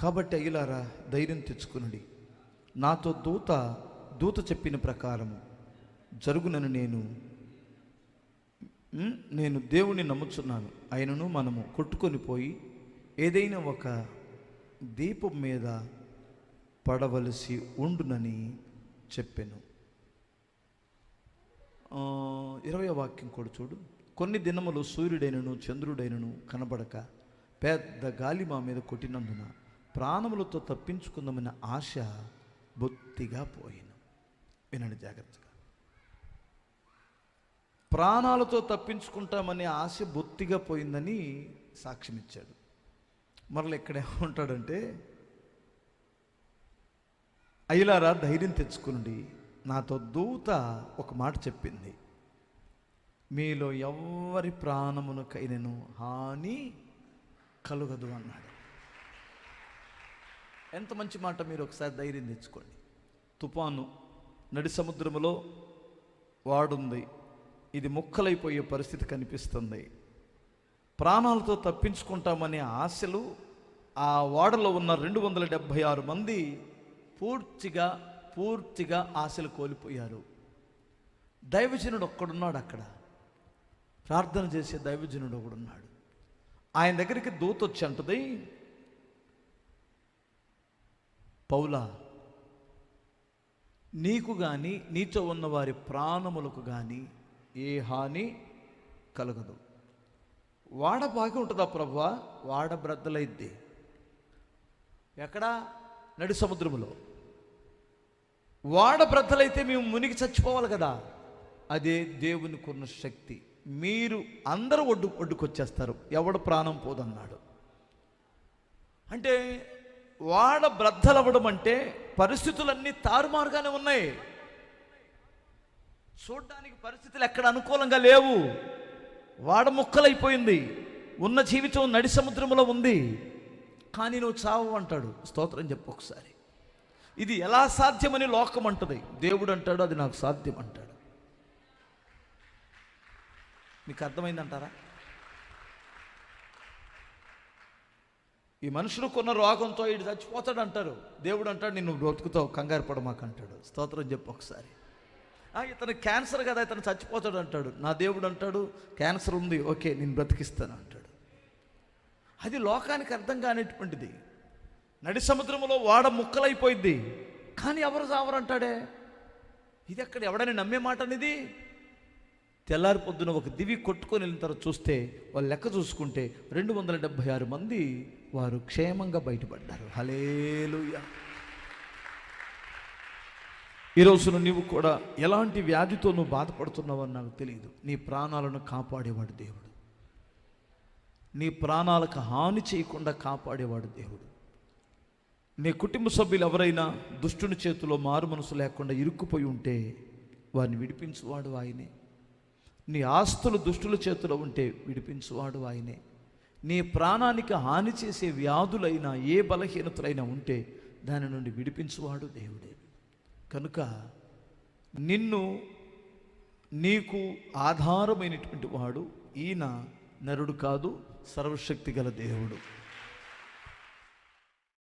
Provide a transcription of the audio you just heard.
కాబట్టి అయ్యలారా ధైర్యం తెచ్చుకునండి. నాతో దూత దూత చెప్పిన ప్రకారము జరుగునని నేను నేను దేవుణ్ణి నమ్ముచున్నాను. ఆయనను మనము కొట్టుకొని పోయి ఏదైనా ఒక దీపం మీద పడవలసి ఉండునని చెప్పాను. ఇరవై వాక్యం కూడా చూడు. కొన్ని దినములు సూర్యుడైనను చంద్రుడైనను కనబడక పెద్ద గాలి మా మీద కొట్టినందున ప్రాణములతో తప్పించుకుందామన్న ఆశ బొత్తిగా పోయిన వినండి జాగ్రత్తగా. ప్రాణాలతో తప్పించుకుంటామనే ఆశ బొత్తిగా పోయిందని సాక్ష్యం ఇచ్చాడు. మరలా ఇక్కడ ఏమంటాడంటే అయ్యలారా ధైర్యం తెచ్చుకునండి నాతో దూత ఒక మాట చెప్పింది. మీలో ఎవరి ప్రాణమునకైనను హాని కలుగదు అన్నాడు. ఎంత మంచి మాట మీరు ఒకసారి ధైర్యం తెచ్చుకోండి. తుపాను నడి సముద్రములో వాడుంది. ఇది ముక్కలైపోయే పరిస్థితి కనిపిస్తుంది. ప్రాణాలతో తప్పించుకుంటామనే ఆశలు ఆ వాడలో ఉన్న రెండు వందల డెబ్భై ఆరు మంది పూర్తిగా పూర్తిగా ఆశలు కోల్పోయారు. దైవజనుడు ఒక్కడున్నాడు అక్కడ. ప్రార్థన చేసే దైవజనుడు ఒకడున్నాడు. ఆయన దగ్గరికి దూత వచ్చి అంటది పౌలా నీకు కానీ నీతో ఉన్న వారి ప్రాణములకు కానీ ఏ హాని కలగదు. వాడ బాగా ఉంటుందా ప్రభా వాడ బ్రద్దలైద్ది ఎక్కడా? నడి సముద్రములో. వాడ బ్రద్దలైతే మేము మునిగి చచ్చిపోవాలి కదా. అదే దేవునికున్న శక్తి. మీరు అందరూ ఒడ్డు ఒడ్డుకొచ్చేస్తారు. ఎవడు ప్రాణం పోదన్నాడు. అంటే వాడ బ్రద్దలవ్వడం అంటే పరిస్థితులన్నీ తారుమారుగానే ఉన్నాయి. చూడడానికి పరిస్థితులు ఎక్కడ అనుకూలంగా లేవు. వాడ ముక్కలైపోయింది. ఉన్న జీవితం నడి సముద్రంలో ఉంది. కానీ నువ్వు చావు అంటాడు. స్తోత్రం చెప్పు ఒకసారి. ఇది ఎలా సాధ్యమని లోకం అంటది. దేవుడు అంటాడు అది నాకు సాధ్యం అంటాడు. మీకు అర్థమైందంటారా? ఈ మనుషులకున్న రోగంతో ఇటు చచ్చిపోతాడు అంటారు. దేవుడు అంటాడు నిన్ను బ్రతుకుతావు కంగారు పడమాక అంటాడు. స్తోత్రం చెప్పు ఒకసారి. "ఆ, ఇతను క్యాన్సర్ కదా ఇతను చచ్చిపోతాడు అంటాడు. నా దేవుడు అంటాడు క్యాన్సర్ ఉంది ఓకే నేను బ్రతికిస్తాను అంటాడు. అది లోకానికి అర్థం కానిటువంటిది. నడి సముద్రంలో వాడ ముక్కలైపోయింది కానీ ఎవరు చావరు ఇది ఎక్కడ ఎవడని నమ్మే మాట అనేది తెల్లారి పొద్దున ఒక దివి కొట్టుకొని వెళ్ళిన తర్వాత చూస్తే వాళ్ళు లెక్క చూసుకుంటే రెండు వందల డెబ్భై ఆరు మంది వారు క్షేమంగా బయటపడ్డారు. హలేలుయా ఈ రోజున నీవు కూడా ఎలాంటి వ్యాధితో నువ్వు బాధపడుతున్నావని నాకు తెలియదు. నీ ప్రాణాలను కాపాడేవాడు దేవుడు. నీ ప్రాణాలకు హాని చేయకుండా కాపాడేవాడు దేవుడు. నీ కుటుంబ సభ్యులు ఎవరైనా దుష్టుని చేతిలో మారు మనసు లేకుండా ఇరుక్కుపోయి ఉంటే వారిని విడిపించువాడు ఆయనే. నీ ఆస్తులు దుష్టుల చేతిలో ఉంటే విడిపించువాడు ఆయనే. నీ ప్రాణానికి హాని చేసే వ్యాధులైనా ఏ బలహీనతలైనా ఉంటే దాని నుండి విడిపించువాడు దేవుడే. కనుక నిన్ను నీకు ఆధారమైనటువంటి వాడు ఈయన నరుడు కాదు సర్వశక్తి గల దేవుడు.